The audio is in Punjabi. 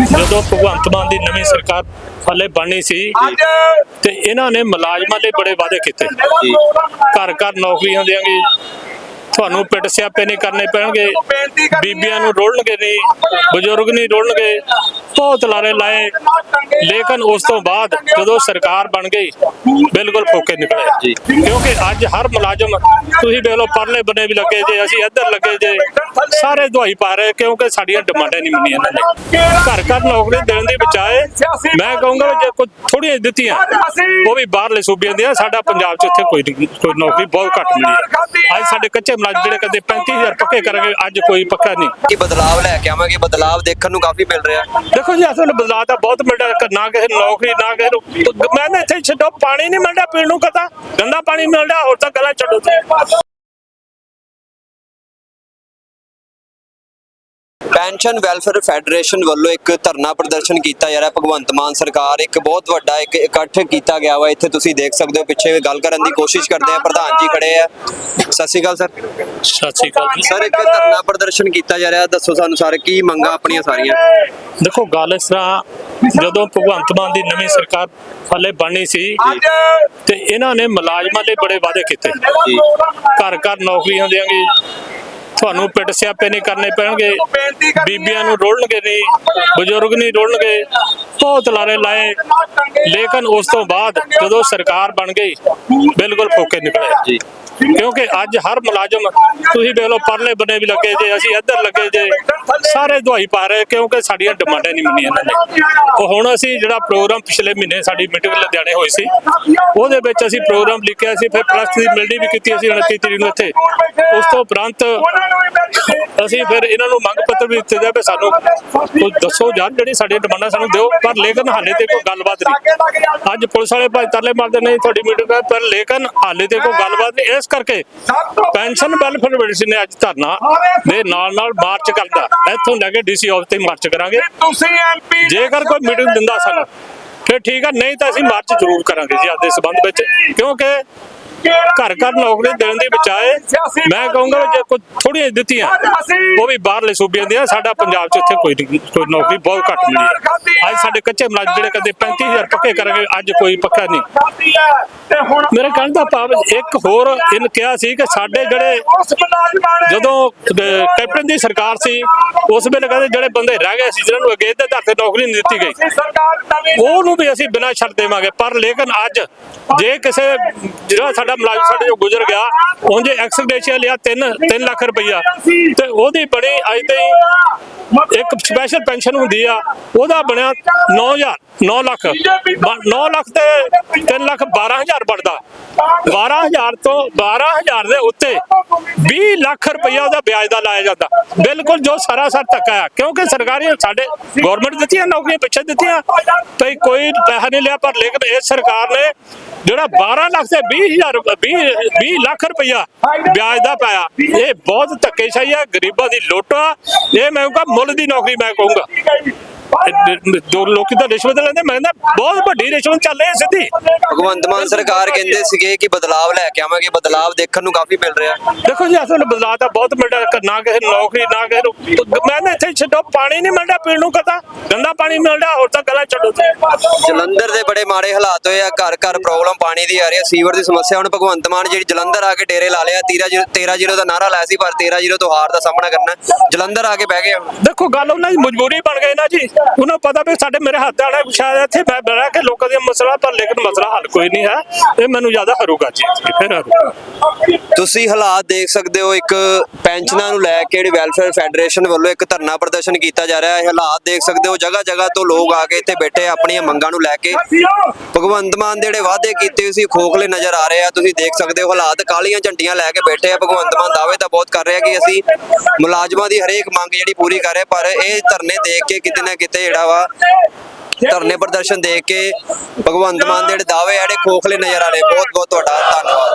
ਜਦੋਂ ਭਗਵੰਤ ਮਾਨ ਦੀ ਨਵੀਂ ਸਰਕਾਰ ਹਲੇ ਬਣਨੀ ਸੀ ਤੇ ਇਹਨਾਂ ਨੇ ਮੁਲਾਜ਼ਮਾਂ ਲਈ ਬੜੇ ਵਾਅਦੇ ਕੀਤੇ। ਘਰ ਘਰ ਨੌਕਰੀਆਂ ਦੇਾਂਗੇ ਤੁਹਾਨੂੰ ਪਿੰਡ ਸਿਆਪੇ ਨਹੀਂ ਕਰਨੇ ਪੈਣਗੇ। ਬੀਬੀਆਂ ਨੂੰ ਰੋਲਣਗੇ ਨਹੀਂ ਬਜ਼ੁਰਗ ਨਹੀਂ ਰੋਲਣਗੇ। ਬਹੁਤ ਲਾਰੇ ਲਾਏ। ਲੇਕਿਨ ਉਸ ਤੋਂ ਬਾਅਦ ਜਦੋਂ ਸਰਕਾਰ ਬਣ ਗਈ ਬਿਲਕੁਲ ਫੋਕੇ ਨਿਕਲੇ। ਕਿਉਂਕਿ ਅੱਜ ਹਰ ਮੁਲਾਜ਼ਮ ਤੁਸੀਂ ਦੇਖ ਲਓ ਪਰਲੇ ਬੰਨੇ ਵੀ ਲੱਗੇ ਜੇ ਅਸੀਂ ਇੱਧਰ ਲੱਗੇ ਜੇ। ਸਾਰੇ ਦਵਾਈ ਪਾ ਰਹੇ ਕਿਉਂਕਿ ਸਾਡੀਆਂ ਡਿਮਾਂਡਾਂ ਨਹੀਂ ਮੰਨੀਆਂ ਇਹਨਾਂ ਨੇ। ਘਰ ਘਰ ਨੌਕਰੀ ਦੇਣ ਦੀ ਬਚਾਏ ਮੈਂ ਕਹੂੰਗਾ ਜੇ ਕੋਈ ਥੋੜੀਆਂ ਦਿੱਤੀਆਂ ਉਹ ਵੀ ਬਾਹਰਲੇ ਸੂਬਿਆਂ ਦੀਆਂ ਸਾਡਾ ਪੰਜਾਬ 'ਚ ਇੱਥੇ ਕੋਈ ਕੋਈ ਨੌਕਰੀ ਬਹੁਤ ਘੱਟ ਮਿਲੀ ਹੈ। ਅੱਜ ਸਾਡੇ ਕੱਚੇ ਮੁਲਾਜ਼ਮ ਜਿਹੜੇ ਕਦੇ 35000 ਪੱਕੇ ਕਰਾਂਗੇ ਅੱਜ ਕੋਈ ਪੱਕਾ ਨਹੀਂ। ਕੀ ਬਦਲਾਵ ਲੈ ਕੇ ਆਵਾਂਗੇ? ਬਦਲਾਵ ਦੇਖਣ ਨੂੰ ਕਾਫੀ ਮਿਲ ਰਿਹਾ। ਦੇਖੋ ਜੀ ਅਸਲ ਬਦਲਾਅ ਤਾਂ ਬਹੁਤ ਮਿਲਦਾ ਕਿ ਨਾ ਕਿਸੇ ਨੌਕਰੀ ਨਾ ਕਿਸੇ ਨੂੰ ਮੈਂ ਨਾ ਇੱਥੇ ਛੱਡੋ ਪਾਣੀ ਨਹੀਂ ਮਿਲਦਾ ਪੀਣ ਨੂੰ ਕਦਾ। ਗੰਦਾ ਪਾਣੀ ਮਿਲਦਾ ਹੋਰ ਤਾਂ ਗੱਲਾਂ ਛੱਡੋ ਪੈਨਸ਼ਨ ਵੈਲਫੇਅਰ ਫੈਡਰੇਸ਼ਨ ਵੱਲੋਂ ਇੱਕ ਧਰਨਾ ਪ੍ਰਦਰਸ਼ਨ ਕੀਤਾ ਜਾ ਰਿਹਾ। ਭਗਵੰਤ ਮਾਨ ਸਰਕਾਰ ਇੱਕ ਬਹੁਤ ਵੱਡਾ ਇੱਕ ਇਕੱਠ ਕੀਤਾ ਗਿਆ ਵਾ। ਇੱਥੇ ਤੁਸੀਂ ਦੇਖ ਸਕਦੇ ਹੋ ਪਿੱਛੇ ਗੱਲ ਕਰਨ ਦੀ ਕੋਸ਼ਿਸ਼ ਕਰਦੇ ਆ ਪ੍ਰਧਾਨ ਜੀ ਖੜੇ ਆ। ਸਤਿ ਸ਼੍ਰੀ ਅਕਾਲ ਸਰ। ਸਤਿ ਸ਼੍ਰੀ ਅਕਾਲ ਸਰ ਇੱਕ ਧਰਨਾ ਪ੍ਰਦਰਸ਼ਨ ਕੀਤਾ ਜਾ ਰਿਹਾ। ਦੱਸੋ ਸਾਨੂੰ ਸਰ ਕੀ ਮੰਗਾਂ ਆਪਣੀਆਂ ਸਾਰੀਆਂ? ਦੇਖੋ ਗੱਲ ਇਸ ਤਰ੍ਹਾਂ ਜਦੋਂ ਭਗਵੰਤ ਮਾਨ ਦੀ ਨਵੀਂ ਸਰਕਾਰ ਹਲੇ ਬਣਨੀ ਸੀ ਤੇ ਇਹਨਾਂ ਨੇ ਮੁਲਾਜ਼ਮਾਂ ਲਈ ਬੜੇ ਵਾਅਦੇ ਕੀਤੇ। ਘਰ ਘਰ ਨੌਕਰੀਆਂ ਦੇਾਂਗੇ ਤੁਹਾਨੂੰ ਪਿੰਡ ਸਿਆਪੇ ਨਹੀਂ ਕਰਨੇ ਪੈਣਗੇ। ਬੀਬੀਆਂ ਨੂੰ ਰੋਲਣਗੇ ਨਹੀਂ ਬਜ਼ੁਰਗ ਨਹੀਂ ਰੋਲਣਗੇ। ਬਹੁਤ ਲਾਰੇ ਲਾਏ। ਲੇਕਿਨ ਉਸ ਤੋਂ ਬਾਅਦ ਜਦੋਂ ਸਰਕਾਰ ਬਣ ਗਈ ਬਿਲਕੁਲ ਫੋਕੇ ਨਿਕਲੇ। ਜੀ। ਕਿਉਂਕਿ ਅੱਜ ਹਰ ਮੁਲਾਜ਼ਮ, ਤੁਸੀਂ ਦੇਖ ਲਓ, ਪਰਲੇ ਬੰਨੇ ਵੀ ਲੱਗੇ ਜੇ, ਅਸੀਂ ਇੱਧਰ ਲੱਗੇ ਜੇ, ਸਾਰੇ ਦਵਾਈ ਪਾ ਰਹੇ, ਕਿਉਂਕਿ ਸਾਡੀਆਂ ਡਿਮਾਂਡਾਂ ਨਹੀਂ ਮੰਨੀਆਂ ਇਹਨਾਂ ਨੇ। ਉਹ ਹੁਣ ਅਸੀਂ ਜਿਹੜਾ ਪ੍ਰੋਗਰਾਮ ਪਿਛਲੇ ਮਹੀਨੇ ਸਾਡੀ ਮੀਟਿੰਗ ਲੁਧਿਆਣੇ ਹੋਈ ਸੀ, ਉਹਦੇ ਵਿੱਚ ਅਸੀਂ ਪ੍ਰੋਗਰਾਮ ਲਿਖਿਆ ਸੀ, ਫਿਰ ਪ੍ਰੈਸ ਦੀ ਮਿਲਣੀ ਵੀ ਕੀਤੀ ਅਸੀਂ 29 ਤਰੀਕ ਨੂੰ ਇੱਥੇ। ਉਸ ਤੋਂ ਉਪਰੰਤ ਅਸੀਂ ਫਿਰ ਇਹਨਾਂ ਨੂੰ ਮੰਗ ਪੱਤਰ ਵੀ ਦਿੱਤੇ ਜਾ ਵੀ ਸਾਨੂੰ ਕੋਈ ਦੱਸੋ ਯਾਰ ਜਿਹੜੀ ਸਾਡੀਆਂ ਡਿਮਾਂਡਾਂ ਸਾਨੂੰ ਦਿਓ, ਪਰ ਲੇਕਿਨ ਹਾਲੇ ਤੇ ਕੋਈ ਗੱਲਬਾਤ ਨਹੀਂ। ਅੱਜ ਪੁਲਿਸ ਵਾਲੇ ਭਾਈ ਤਰਲੇ ਮਾਰਦੇ ਨਹੀਂ ਤੁਹਾਡੀ ਮੀਟਿੰਗ ਹੈ ਪਰ ਲੇਕਿਨ ਹਾਲੇ ਤੇ ਕੋਈ ਗੱਲਬਾਤ ਨਹੀਂ। ਇਸ ਕਰਕੇ ਪੈਨਸ਼ਨ ਵੈਲਫੇਅਰ ਫੈਡਰੇਸ਼ਨ ਨੇ ਅੱਜ ਧਰਨਾ ਦੇ ਨਾਲ ਨਾਲ ਮਾਰਚ ਕਰਦਾ। ਇੱਥੋਂ ਲੈ ਕੇ ਡੀਸੀ ਆਫਿਸ ਤੇ ਮਾਰਚ ਕਰਾਂਗੇ। ਜੇਕਰ ਕੋਈ ਮੀਟਿੰਗ ਦਿੰਦਾ ਸਾਨੂੰ ਫਿਰ ਠੀਕ ਆ ਨਹੀਂ ਤਾਂ ਅਸੀਂ ਮਾਰਚ ਜ਼ਰੂਰ ਕਰਾਂਗੇ ਜੀ ਅੱਜ ਦੇ ਸਬੰਧ ਵਿੱਚ ਕਿਉਂਕਿ ਘਰ ਘਰ ਨੌਕਰੀ ਦੇਣ ਦੀ ਬਚਾਏ ਮੈਂ ਕਹੂੰਗਾ ਜੇ ਕੋਈ ਥੋੜੀਆਂ ਦਿੱਤੀਆਂ ਉਹ ਵੀ ਬਾਹਰਲੇ ਸੂਬਿਆਂ ਦੀਆਂ ਸਾਡਾ ਪੰਜਾਬ 'ਚ ਇੱਥੇ ਕੋਈ ਕੋਈ ਨੌਕਰੀ ਬਹੁਤ ਘੱਟ ਮਿਲੀ ਹੈ। ਅੱਜ ਸਾਡੇ ਕੱਚੇ ਮੁਲਾਜ਼ਮ ਜਿਹੜੇ ਕਦੇ 35000 ਪੱਕੇ ਕਰਾਂਗੇ ਅੱਜ ਕੋਈ ਪੱਕਾ ਨਹੀਂ। ਤੇ ਹੁਣ ਮੇਰੇ ਕਹਿਣ ਦਾ ਭਾਵ ਇੱਕ ਹੋਰ ਇਹਨ ਕਿਹਾ ਸੀ ਕਿ ਸਾਡੇ ਜਿਹੜੇ ਨੇ ਜਦੋਂ ਕੈਪਟਨ ਦੀ ਸਰਕਾਰ ਸੀ ਉਸ ਵੇਲੇ ਕਹਿੰਦੇ ਜਿਹੜੇ ਬੰਦੇ ਰਹਿ ਗਏ ਸੀ ਜਿਹਨਾਂ ਨੂੰ ਅਗੇ ਦੇ ਆਧਾਰ ਤੇ ਨੌਕਰੀ ਨਹੀਂ ਦਿੱਤੀ ਗਈ ਸਰਕਾਰ ਨਵੀਂ ਉਹਨੂੰ ਵੀ ਅਸੀਂ ਬਿਨਾਂ ਛੱਡ ਦੇਵਾਂਗੇ, ਪਰ ਲੇਕਿਨ ਅੱਜ ਜੇ ਕਿਸੇ ਜਿਹੜਾ ਸਾਡਾ ਮੁਲਾਜ਼ਮ ਸਾਡੇ ਜੋ ਗੁਜ਼ਰ ਗਿਆ ਉਹਦੇ ਐਕਸਗ੍ਰੇਸ਼ੀਆ ਲਿਆ 3 3 ਲੱਖ ਰੁਪਈਆ। ਤੇ ਉਹਦੀ ਬਣੀ ਅੱਜ ਤੇ ਇੱਕ ਸਪੈਸ਼ਲ ਪੈਨਸ਼ਨ ਹੁੰਦੀ ਆ, ਉਹਦਾ ਬਣਿਆ 9000 9 ਲੱਖ। 9 ਲੱਖ ਤੇ 3 ਲੱਖ 12000 ਬਣਦਾ। 12000 ਤੋਂ 12000 ਦੇ ਉੱਤੇ 20 ਲੱਖ ਰੁਪਈਆ ਉਹਦਾ ਵਿਆਜ ਦਾ ਲਾਇਆ ਜਾਂਦਾ। ਬਿਲਕੁਲ ਜੋ ਸਾਰਾ ਸਰਾਸਰ ਧੱਕਾ ਹੈ ਕਿਉਂਕਿ ਸਰਕਾਰੀ ਸਾਡੇ ਗਵਰਨਮੈਂਟ ਦਿੱਤੀਆਂ, ਨੌਕਰੀਆਂ ਪਿੱਛੇ ਦਿੱਤੀਆਂ, ਤੇ ਕੋਈ ਪੈਸਾ ਨਹੀਂ ਲਿਆ, ਪਰ ਲੇਕਿਨ ਇਹ ਸਰਕਾਰ ਨੇ ਜਿਹੜਾ 12 ਲੱਖ ਤੇ 20000 20 20 ਲੱਖ ਰੁਪਇਆ ਵਿਆਜ ਦਾ ਪਾਇਆ। ਇਹ ਬਹੁਤ ਧੱਕੇਸ਼ਾਹੀ ਆ, ਗਰੀਬਾਂ ਦੀ ਲੁੱਟ ਆ। ਇਹ ਮੈਂ ਕਹੂੰਗਾ, ਮੁੱਲ ਦੀ ਨੌਕਰੀ ਮੈਂ ਕਹੂੰਗਾ। ਜੋ ਲੋਕੀ ਤਾਂ ਰਿਸ਼ਵਤ ਲੈਂਦੇ ਮੈਂ ਕਹਿੰਦਾ ਬਹੁਤ ਵੱਡੀ ਰਿਸ਼ਵਤ ਚੱਲ ਰਹੀ ਹੈ ਸਿੱਧੀ। ਭਗਵੰਤ ਮਾਨ ਸਰਕਾਰ ਕਹਿੰਦੇ ਸੀਗੇ ਕਿ ਬਦਲਾਵ ਲੈ ਕੇ ਆਵਾਂਗੇ ਬਦਲਾਵ ਦੇਖਣ ਨੂੰ ਕਾਫੀ ਮਿਲ ਰਿਹਾ। ਦੇਖੋ ਜੀ ਅਸਲ ਬਦਲਾਅ ਤਾਂ ਬਹੁਤ ਮਿਲਦਾ ਨਾ ਕਿਸੇ ਨੂੰ ਨੌਕਰੀ ਨਾ ਕਿਸੇ ਨੂੰ ਮੈਂ ਨਾ ਇੱਥੇ ਛੱਡੋ ਪਾਣੀ ਨਹੀਂ ਮਿਲਦਾ ਪੀਣ ਨੂੰ ਕਦਾ। ਗੰਦਾ ਪਾਣੀ ਮਿਲਦਾ ਹੋਰ ਤਾਂ ਗੱਲਾਂ ਛੱਡੋ ਜਲੰਧਰ ਦੇ ਬੜੇ ਮਾੜੇ ਹਾਲਾਤ ਹੋਏ ਆ ਘਰ ਘਰ ਪ੍ਰੋਬਲਮ ਪਾਣੀ ਦੀ ਆ ਰਹੀ ਹੈ ਸੀਵਰ ਦੀ ਸਮੱਸਿਆ। ਹੁਣ ਭਗਵੰਤ ਮਾਨ ਜਿਹੜੀ ਜਲੰਧਰ ਆ ਕੇ ਡੇਰੇ ਲਾ ਲਿਆ 13 13 ਜ਼ੀਰੋ ਦਾ ਨਾਰਾ ਲਾਇਆ ਸੀ ਪਰ 13 ਜ਼ੀਰੋ ਤੋਂ ਹਾਰ ਦਾ ਸਾਹਮਣਾ ਕਰਨਾ। ਜਲੰਧਰ ਆ ਕੇ ਬਹਿ ਗਏ ਦੇਖੋ ਗੱਲ ਉਹਨਾਂ ਦੀ ਮਜਬੂਰੀ ਬਣ ਗਈ ਨਾ ਜੀ। ਉਹਨਾਂ ਪਤਾ ਵੀ ਸਾਡੇ ਮੇਰੇ ਹੱਥ ਆਣਾ ਸ਼ਾਇਦ ਇੱਥੇ ਮੈਂ ਬੜਾ ਕੇ ਲੋਕਾਂ ਦੀਆਂ ਮਸਲਾ ਪਰ ਲੇਕਿਨ ਮਸਲਾ ਹੱਲ ਕੋਈ ਨਹੀਂ ਹੈ। ਇਹ ਮੈਨੂੰ ਜ਼ਿਆਦਾ ਹਰੂਗਾ ਜੀ ਫਿਰ ਹਰੂਗਾ। ਤੁਸੀਂ ਹਾਲਾਤ ਦੇਖ ਸਕਦੇ ਹੋ, ਇੱਕ ਪੈਨਸ਼ਨਾਂ ਨੂੰ ਲੈ ਕੇ ਜਿਹੜੀ ਵੈਲਫੇਅਰ ਫੈਡਰੇਸ਼ਨ ਵੱਲੋਂ ਇੱਕ ਧਰਨਾ ਪ੍ਰਦਰਸ਼ਨ ਕੀਤਾ ਜਾ ਰਿਹਾ ਹੈ। ਹਾਲਾਤ ਦੇਖ ਸਕਦੇ ਹੋ ਜਗ੍ਹਾ ਜਗ੍ਹਾ ਤੋਂ ਲੋਕ ਆ ਕੇ ਇੱਥੇ ਬੈਠੇ ਆ, ਆਪਣੀਆਂ ਮੰਗਾਂ ਨੂੰ ਲੈ ਕੇ। ਭਗਵੰਤ ਮਾਨ ਦੇ ਜਿਹੜੇ ਵਾਅਦੇ ਕੀਤੇ ਹੋਏ ਸੀ ਖੋਖਲੇ ਨਜ਼ਰ ਆ ਰਹੇ ਆ। ਤੁਸੀਂ ਦੇਖ ਸਕਦੇ ਹੋ, ਹਾਲਾਤ ਕਾਲੀਆਂ ਝੰਡੀਆਂ ਲੈ ਕੇ ਬੈਠੇ ਆ। ਭਗਵੰਤ ਮਾਨ ਦਾਅਵੇ ਤਾਂ ਬਹੁਤ ਕਰ ਰਿਹਾ ਕਿ ਅਸੀਂ ਮੁਲਾਜ਼ਮਾਂ ਦੀ ਹਰੇਕ ਮੰਗ ਜਿਹੜੀ ਪੂਰੀ ਕਰ ਰਹੇ ਪਰ ਇਹ ਧਰਨੇ ਦੇਖ ਕੇ ਕਿਤੇ ਨਾ ਕਿਤੇ ਜਿਹੜਾ ਵਾ ਧਰਨੇ ਪ੍ਰਦਰਸ਼ਨ ਦੇ ਕੇ ਭਗਵੰਤ ਮਾਨ ਦੇ ਜਿਹੜੇ ਦਾਅਵੇ ਆ ਜਿਹੜੇ ਖੋਖਲੇ ਨਜ਼ਰ ਆ ਰਹੇ। ਬਹੁਤ ਬਹੁਤ ਤੁਹਾਡਾ ਧੰਨਵਾਦ।